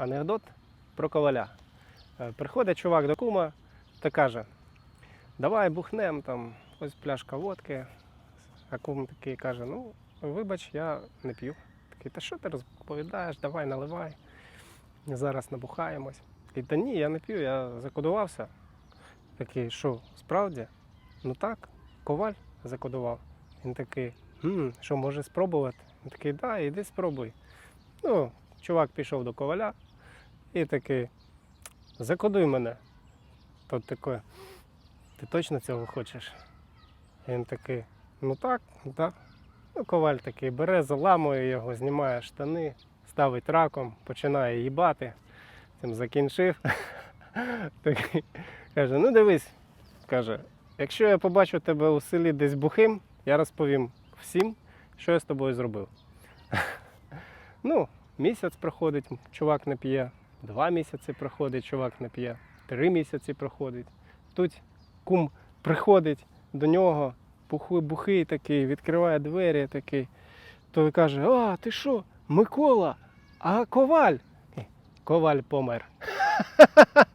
анекдот про коваля. Е, Приходить чувак до кума та каже: Давай бухнем там, ось пляшка водки. А кум такий каже: Ну, вибач, я не п'ю. Такий, та що ти розповідаєш, давай наливай. Зараз набухаємось. І та ні, я не п'ю, я закодувався. Такий, що, справді? Ну так, коваль закодував. Він такий, «Хм, що може спробувати? Він такий, да, іди спробуй. Ну, чувак пішов до коваля і такий, закодуй мене. Тот такий, ти точно цього хочеш? Він такий, ну так, так. Ну, коваль такий бере, заламує його, знімає штани, ставить раком, починає їбати. Цим закінчив. Такий, каже, ну дивись, каже, якщо я побачу тебе у селі десь бухим, я розповім всім, що я з тобою зробив. Ну, місяць проходить, чувак не п'є, два місяці проходить, чувак не п'є, три місяці проходить. Тут кум приходить до нього, бухий, такий, відкриває двері такий. То каже: А, ти що, Микола, а коваль? Коваль помер.